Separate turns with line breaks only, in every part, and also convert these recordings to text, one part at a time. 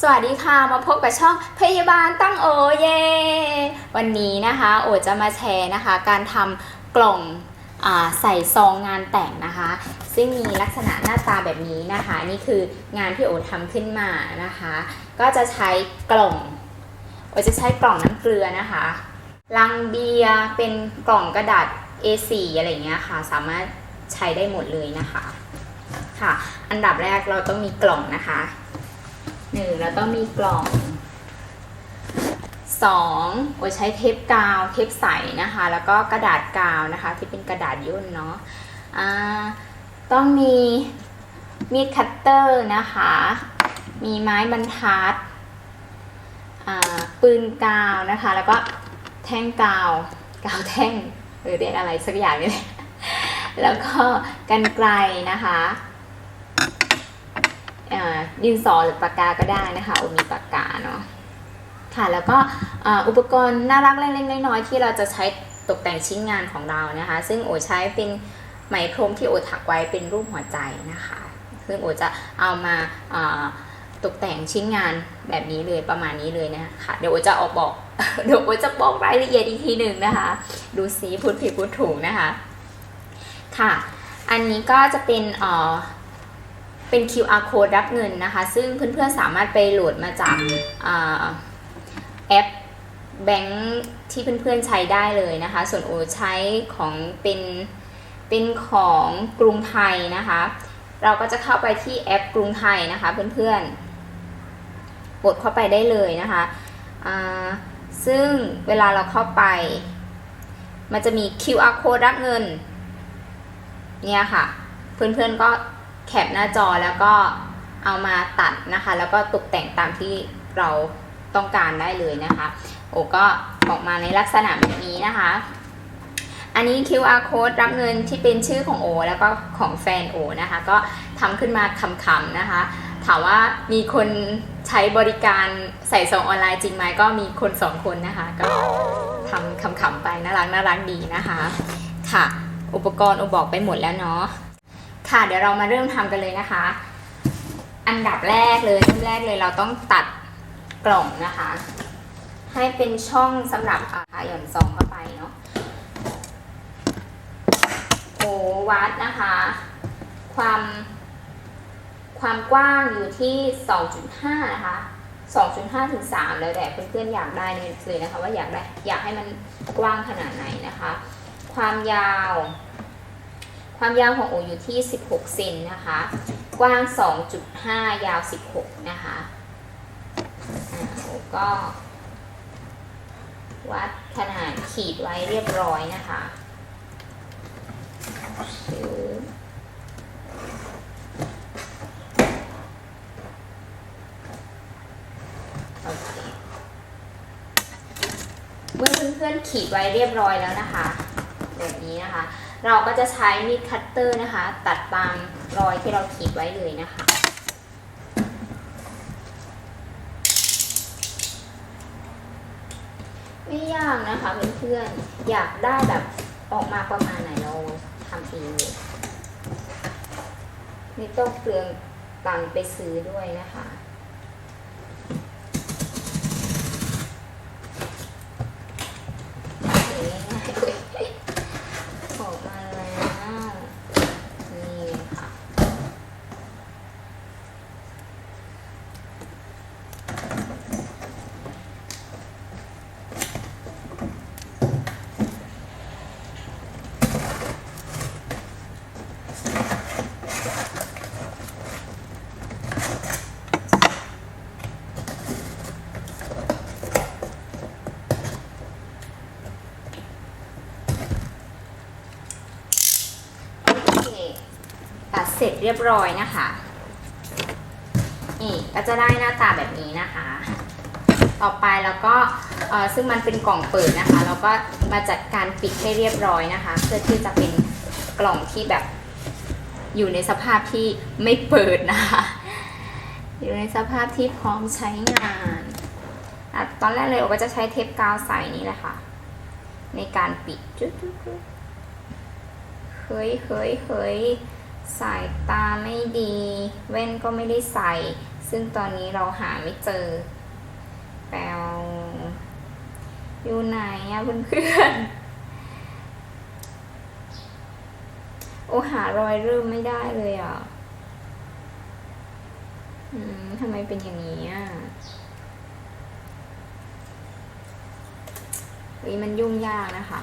สวัสดีค่ะมาพบกับช่องพยาบาลตั้งโอเย วันนี้นะคะโอจะมาแชร์นะคะ การทำกล่องอใส่ซองงานแต่งนะคะ ซึ่งมีลักษณะหน้าตาแบบนี้นะคะ นี่คืองานที่โอทำขึ้นมานะคะ ก็จะใช้กล่องโอจะใช้กล่องน้ำเกลือนะคะลังเบียเป็นกล่องกระดาษ A4 อะไรอย่างเงี้ยค่ะ สามารถใช้ได้หมดเลยนะคะค่ะ อันดับแรกเราต้องมีกล่องนะคะ หนึ่งเราต้องมีกล่องสองโอใช้เทปกาวเทปใสนะคะ แล้วก็กระดาษกาวนะคะ ที่เป็นกระดาษย่นเนาะอ่าต้องมีมีดคัตเตอร์นะคะ มีไม้บรรทัดอ่าปืนกาวนะคะ แล้วก็แท่งกาวกาวแท่งหรือเรียกอะไรสักอย่างนี่แหละแล้วก็กันไกลนะคะ ดินสอหรือปากกาก็ได้นะคะโอมีปากกาเนาะค่ะแล้วก็อุปกรณ์น่ารักเล็กๆน้อยๆที่เราจะใช้ตกแต่งชิ้นงานของเรานะคะ ซึ่งโอใช้เป็นไหมพรมที่โอถักไว้เป็นรูปหัวใจนะคะ ซึ่งโอจะเอามาอ่าตกแต่งชิ้นงานแบบนี้เลยประมาณนี้เลยนะคะเดี๋ยวโอจะออกบอกเดี๋ยวโอจะบอกรายละเอียดอีกทีหนึ่งนะคะ ดูสีพูดผิดพูดถูกนะคะค่ะ อันนี้ก็จะเป็น เป็น QR code รับเงินนะคะ ซึ่งเพื่อนๆสามารถไปโหลดมาจากอแอปแบงค์ที่เพื่อนๆใช้ได้เลยนะคะ ส่วนโอใช้ของเป็นเป็นของกรุงไทยนะคะ เราก็จะเข้าไปที่แอปกรุงไทยนะคะเพื่อนๆกดเข้าไปได้เลยนะคะซึ่งเวลาเราเข้าไป มันจะมี QR code รับเงิน เนี่ยค่ะ เพื่อนๆก็ แคปหน้าจอแล้วก็เอามาตัดนะคะ แล้วก็ตกแต่งตามที่เราต้องการได้เลยนะคะ โอก็ออกมาในลักษณะแบบนี้นะคะ อันนี้ QR code รับเงินที่เป็นชื่อของโอ แล้วก็ของแฟนโอนะคะ ก็ทำขึ้นมาคำๆนะคะ ถามว่ามีคนใช้บริการใส่ซองออนไลน์จริงไหมก็มีคนสองคนนะคะ ก็ทำคำๆไปน่ารักน่ารักดีนะคะ ค่ะ อุปกรณ์โอบอกไปหมดแล้วเนาะ ค่ะเดี๋ยวเรามาเริ่มทำกันเลยนะคะ อันดับแรกเลยเริ่มแรกเลยเราต้องตัดกล่องนะคะ ให้เป็นช่องสำหรับอ่าหย่อนซองเข้าไปเนาะโอวัดนะคะ ความ ความกว้างอยู่ที่ 2.5 นะคะ 2.5 ถึง 3 แล้วแต่เพื่อนๆอยากได้เลยนะคะ ว่าอยากได้อยากให้มันกว้างขนาดไหนนะคะ ความยาว ความยาวของโออยู่ที่ 16เซนนะคะ กว้าง 2.5 ยาว 16 นะคะอ่าโอก็วัดขนาดขีดไว้เรียบร้อยนะคะโอเคเมื่อเพื่อนๆขีดไว้เรียบร้อยแล้วนะคะ แบบนี้นะคะ เราก็จะใช้มีดคัตเตอร์นะคะ ตัดตามรอยที่เราขีดไว้เลยนะคะ ไม่ยากนะคะเพื่อนๆอยากได้แบบออกมาประมาณไหนเราทำเองเลยไม่ต้องเปลืองตังไปซื้อด้วยนะคะ ง่ายๆเลยออกมาแล้วนี่ค่ะ โอเค ตัดเส ร็จเรียบร้อยนะคะ นี่ก็จะได้หน้าตาแบบนี้นะคะ ต่อไปแล้วก็ซึ่งมันเป็นกล่องเปิดนะคะ แล้วก็มาจัดการปิดให้เรียบร้อยนะคะ เพื่อที่จะเป็นกล่องที่แบบอยู่ในสภาพที่ไม่เปิดนะคะ อยู่ในสภาพที่พร้อมใช้งานอตอนแรกเลยโอก็จะใช้เทปกาวใสนี่แหละค่ะ ในการปิดจุดๆเฮ้ยเฮ้ยเฮ้ย สายตาไม่ดี แว่นก็ไม่ได้ใส่ ซึ่งตอนนี้เราหาไม่เจอ แปลอยู่ไหนอะเพื่อนๆ โอหารอยเริ่มไม่ได้เลยอะอืมทำไมเป็นอย่างนี้อะวิมันยุ่งยากนะคะ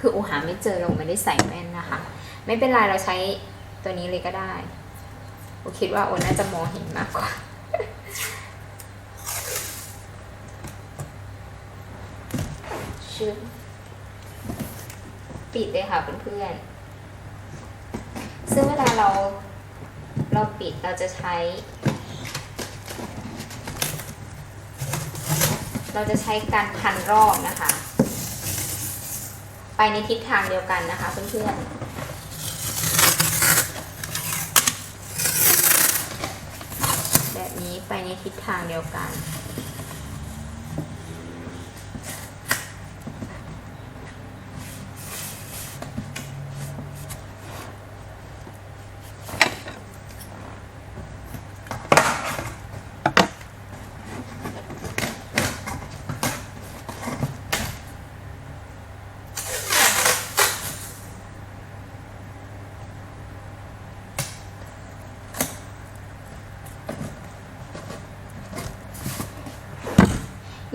คือโอหาไม่เจอเราไม่ได้ใส่แว่นนะคะ ไม่เป็นไรเราใช้ ตัวนี้เลยก็ได้โอคิดว่าโอน่าจะมองเห็นมากกว่า ชื่อปิดเลยค่ะเพื่อนๆ ซึ่งเวลาเราเราปิดเราจะใช้ เราจะใช้การพันรอบนะคะ ไปในทิศทางเดียวกันนะคะเพื่อนๆ แบบนี้ ไปในทิศทางเดียวกัน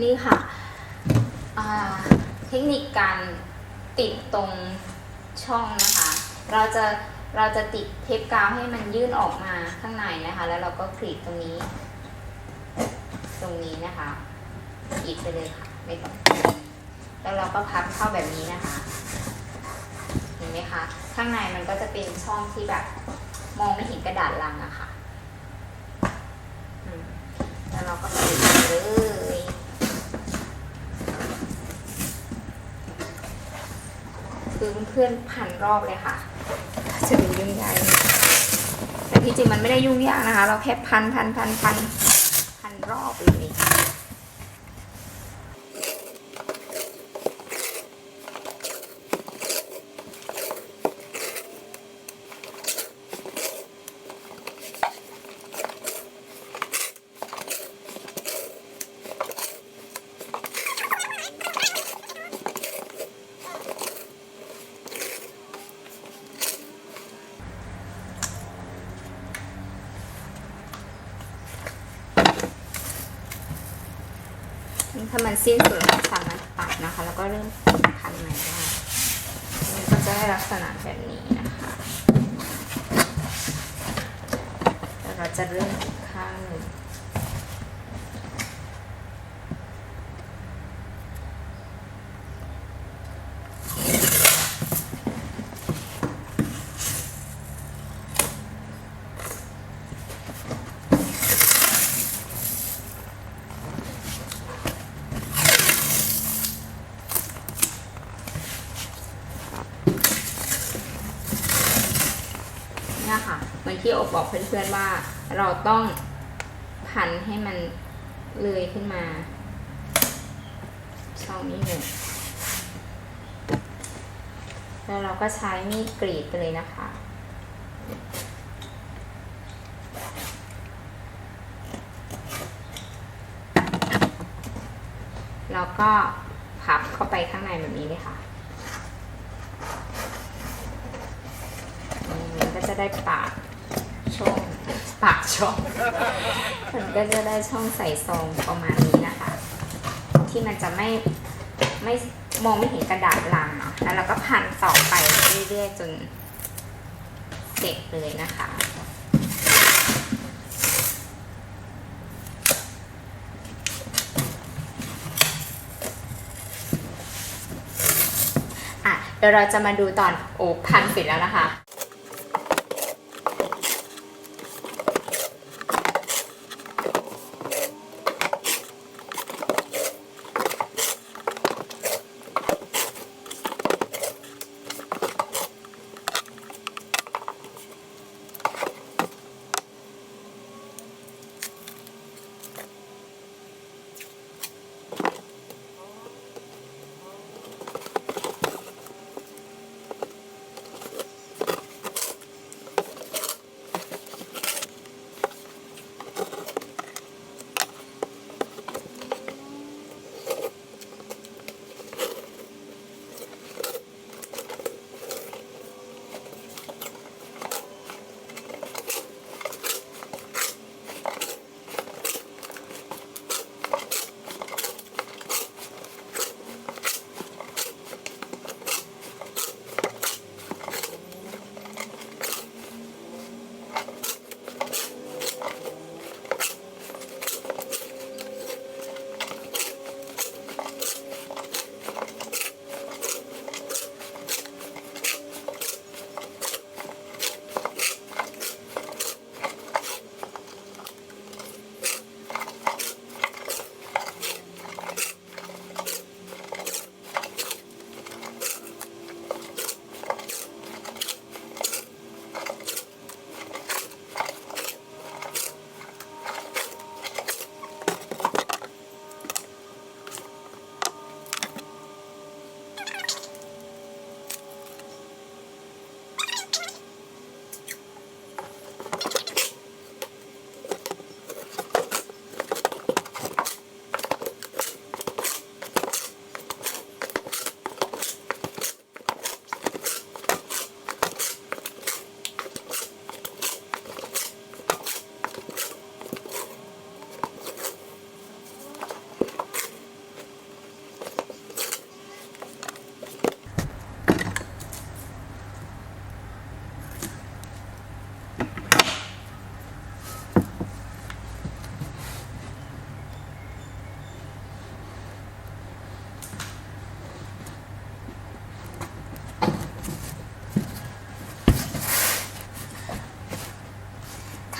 นี่ค่ะเทคนิคการติดตรงช่องนะคะ เราจะเราจะติดเทปกาวให้มันยื่นออกมาข้างในนะคะ แล้วเราก็กรีดตรงนี้ ตรงนี้นะคะกรีดไปเลยค่ะไม่ต้องแล้วเราก็พับเข้าแบบนี้นะคะ เห็นไหมคะ ข้างในมันก็จะเป็นช่องที่แบบมองไม่เห็นกระดาษลังอะค่ะแล้วเราก็กรีดไปเลย คือเพื่อนๆพันรอบเลยค่ะจะดูยุ่งยากแต่ที่จริงมันไม่ได้ยุ่งยากนะคะ เราแค่พันพันพันพันพันรอบเลย ถ้ามันสิ้นสุดเราสามารถตัดนะคะ แล้วก็เริ่มพันใหม่ได้มันก็จะได้ลักษณะแบบนี้นะคะแล้วเราจะเริ่มอีกข้างหนึ่งเนี่ยค่ะเหมือน ที่อบบอกเพื่อนๆว่าเราต้องพันให้มันเลยขึ้นมาช่องนี้เลยแล้วเราก็ใช้มีดกรีดไปเลยนะคะ แล้วก็พับเข้าไปข้างในแบบนี้เลยค่ะมันก็จะได้ปากช่อง ปากช่องมันก็จะได้ช่องใส่ซองประมาณนี้นะคะ ที่มันจะไม่ไม่มองไม่เห็นกระดาษลังเนาะแล้วเราก็พันต่อไปเรื่อยๆจนเสร็จเลยนะคะอะเดี๋ยวเราจะมาดูตอนโอ้พันเสร็จแล้วนะคะ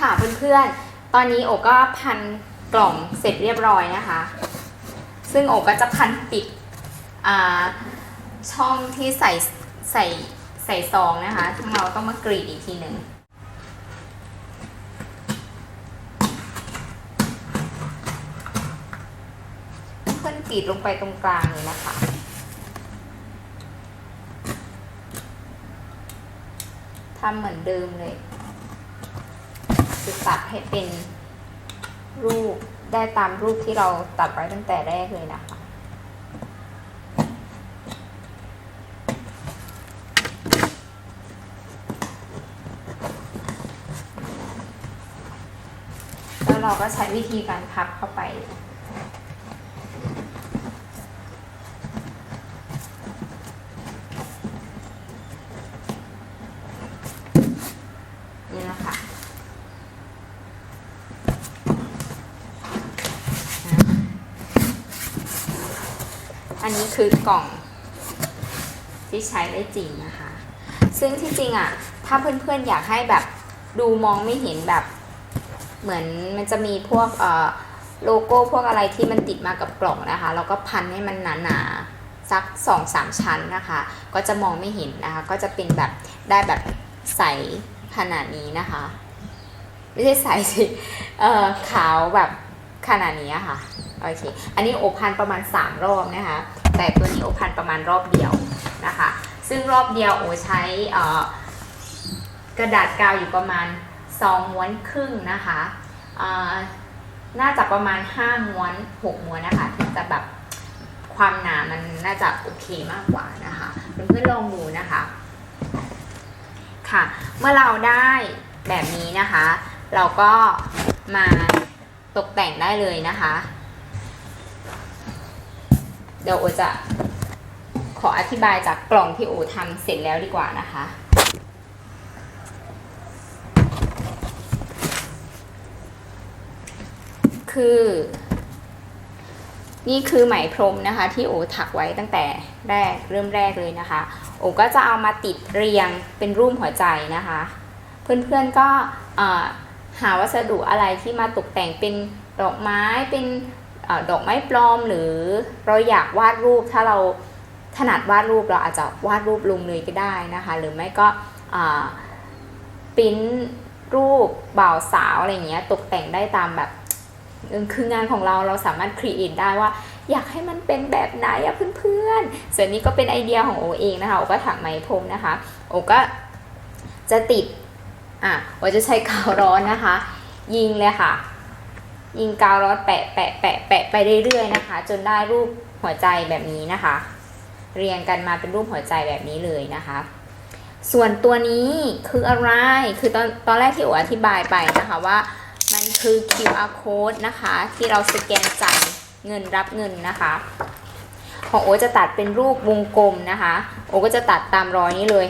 ค่ะเพื่อนๆ ตอนนี้โอก็พันกล่องเสร็จเรียบร้อยนะคะ ซึ่งโอก็จะพันปิดช่องที่ใส่ใส่ใส่ซองนะคะทั้งเราต้องมากรีดอีกทีหนึ่งเพื่อนกรีดลงไปตรงกลางเลยนะคะทำเหมือนเดิมเลย จะตัดให้เป็นรูปได้ตามรูปที่เราตัดไว้ตั้งแต่แรกเลยนะคะ แล้วเราก็ใช้วิธีการพับเข้าไป นี่นะคะอันนี้ คือกล่องที่ใช้ได้จริงนะคะ ซึ่งที่จริงอะ ถ้าเพื่อนๆอยากให้แบบดูมองไม่เห็นแบบ เหมือนมันจะมีพวกเอ่อโลโก้พวกอะไรที่มันติดมากับกล่องนะคะ แล้วก็พันให้มันหนาๆสักสองสามชั้นนะคะ ก็จะมองไม่เห็นนะคะ ก็จะเป็นแบบได้แบบใสขนาดนี้นะคะ ไม่ใช่ใสสิเอ่อขาวแบบ ขนาดนี้ค่ะโอเคอันนี้โอพันประมาณ 3 รอบนะคะ แต่ตัวนี้โอพันประมาณรอบเดียวนะคะ ซึ่งรอบเดียวโอใช้กระดาษกาวอยู่ประมาณ2ม้วนครึ่งนะคะน่าจะประมาณ 5 ม้วน 6 ม้วนนะคะที่จะแบบความหนามันน่าจะโอเคมากกว่านะคะเพื่อนๆลองดูนะคะค่ะ เมื่อเราได้แบบนี้นะคะ เราก็มา ตกแต่งได้เลยนะคะ เดี๋ยวโอจะขออธิบายจากกล่องที่โอทำเสร็จแล้วดีกว่านะคะ คือ นี่คือไหมพรมนะคะ ที่โอถักไว้ตั้งแต่แรกเริ่มแรกเลยนะคะ โอก็จะเอามาติดเรียงเป็นรูปหัวใจนะคะ เพื่อนๆก็ หาวัสดุอะไรที่มาตกแต่งเป็นดอกไม้เป็นอดอกไม้ปลอมหรือเราอยากวาดรูปถ้าเราถนัดวาดรูปเราอาจจะวาดรูปลงเลยก็ได้นะคะ หรือไม่ก็ปิ้นรูปบ่าวสาวอะไรเงี้ยตกแต่งได้ตามแบบคืองานของเราเราสามารถครีเอทได้ว่า อยากให้มันเป็นแบบไหนอะเพื่อนๆ ส่วนนี้ก็เป็นไอเดียของโอเองนะคะโอก็ถักไหมพรมนะคะโอก็จะติด อะโอจะใช้กาวร้อนนะคะ ยิงเลยค่ะ ยิงกาวร้อนแปะแปะแปะแปะไปเรื่อยๆนะคะ จนได้รูปหัวใจแบบนี้นะคะ เรียงกันมาเป็นรูปหัวใจแบบนี้เลยนะคะ ส่วนตัวนี้คืออะไร คือตอนตอนแรกที่โออธิบายไปนะคะว่ามันคือ QR code นะคะ ที่เราสแกนจ่ายเงินรับเงินนะคะของโอจะตัดเป็นรูปวงกลมนะคะ โอก็จะตัดตามรอยนี้เลย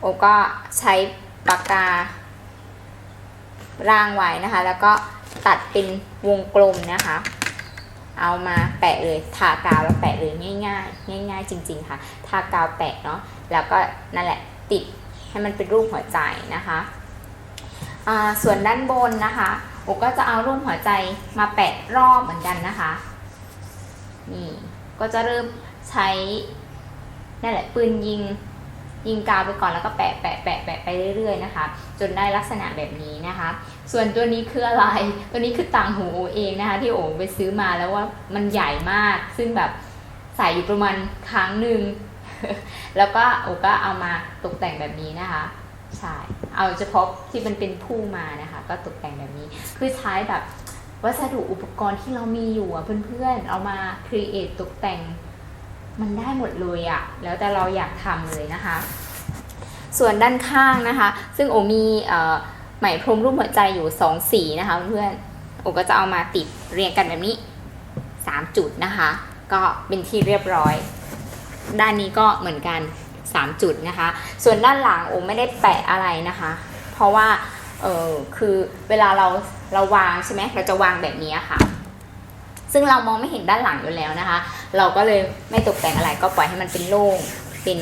โอก็ใช้ปากการ่างไว้นะคะ แล้วก็ตัดเป็นวงกลมนะคะ เอามาแปะเลยทากาวแล้วแปะเลยง่าย ๆ ง่าย ๆ จริง ๆ ค่ะ ทากาวแปะเนาะแล้วก็นั่นแหละติดให้มันเป็นรูปหัวใจนะคะส่วนด้านบนนะคะโอก็จะเอารูปหัวใจมาแปะรอบเหมือนกันนะคะนี่ก็จะเริ่มใช้นั่นแหละปืนยิง ยิงกาวไปก่อนแล้วก็แปะแปะแปะแปะไปเรื่อยๆนะคะ จนได้ลักษณะแบบนี้นะคะ ส่วนตัวนี้คืออะไร ตัวนี้คือต่างหูโอเองนะคะ ที่โอไปซื้อมาแล้วว่ามันใหญ่มาก ซึ่งแบบใส่อยู่ประมาณครั้งหนึ่งแล้วก็โอก็เอามาตกแต่งแบบนี้นะคะใช่เอาเฉพาะที่มันเป็นผู้มานะคะ ก็ตกแต่งแบบนี้ คือใช้แบบวัสดุอุปกรณ์ที่เรามีอยู่อะเพื่อนๆ เอามาครีเอทตกแต่ง มันได้หมดเลยอะแล้วแต่เราอยากทำเลยนะคะ ส่วนด้านข้างนะคะ ซึ่งโอมีไหมพรมรูปหัวใจอยู่สองสีนะคะเพื่อนโอก็จะเอามาติดเรียงกันแบบนี้สามจุดนะคะ ก็เป็นที่เรียบร้อย ด้านนี้ก็เหมือนกัน 3 จุดนะคะ ส่วนด้านหลังโอไม่ได้แปะอะไรนะคะ เพราะว่าเออคือเวลาเราเราวางใช่ไหมเราจะวางแบบนี้ค่ะ ซึ่งเรามองไม่เห็นด้านหลังอยู่แล้วนะคะ เราก็เลยไม่ตกแต่งอะไรก็ปล่อยให้มันเป็นโล่งเป็น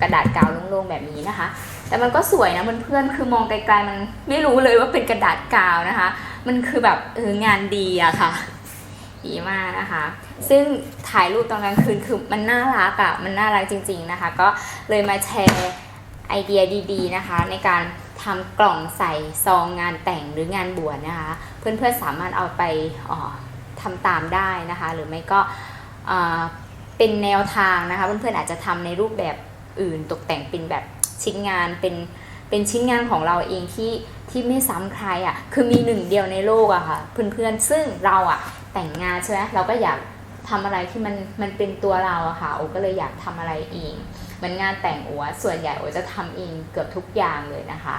กระดาษกาวโล่งๆแบบนี้นะคะ แต่มันก็สวยนะเพื่อนๆคือมองไกลๆมันไม่รู้เลยว่าเป็นกระดาษกาวนะคะ มันคือแบบเอองานดีอะค่ะดีมากนะคะ ซึ่งถ่ายรูปตอนกลางคืนคือมันน่ารักอะมันน่ารักจริง ๆนะคะ ก็เลยมาแชร์ไอเดียดีๆนะคะ ในการทำกล่องใส่ซองงานแต่งหรืองานบวชนะคะ เพื่อนๆสามารถเอาไปอ่อ ทำตามได้นะคะ หรือไม่ก็เป็นแนวทางนะคะ เพื่อนๆอาจจะทำในรูปแบบอื่นตกแต่งเป็นแบบชิ้นงานเป็นเป็นชิ้นงานของเราเองที่ที่ไม่ซ้ำใครอะ่ะคือมีหนึ่งเดียวในโลกอะค่ะเพื่อนๆซึ่งเราอะ่ะแต่งงานใช่ไหมเราก็อยากทำอะไรที่มันมันเป็นตัวเราอะค่ะโอก็เลยอยากทำอะไรเองเหมือนงานแต่งอัวส่วนใหญ่โอจะทำเองเกือบทุกอย่างเลยนะคะ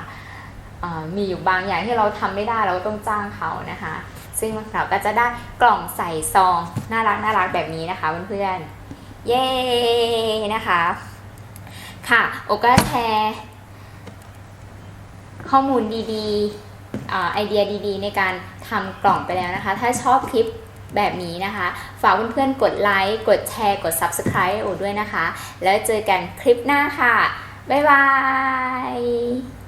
มีอยู่บางอย่างที่เราทำไม่ได้เราก็ต้องจ้างเขานะคะ ซึ่งเราก็จะได้กล่องใส่ซองน่ารักน่ารักแบบนี้นะคะเพื่อนๆ เย้นะคะ ค่ะโอก็แชร์ข้อมูลดีๆอ่อไอเดียดีๆ ในการทำกล่องไปแล้วนะคะ ถ้าชอบคลิปแบบนี้นะคะ ฝากเพื่อนๆ กดไลค์ กดแชร์ กด Subscribe โอด้วยนะคะ แล้วเจอกันคลิปหน้าค่ะ บ๊ายบาย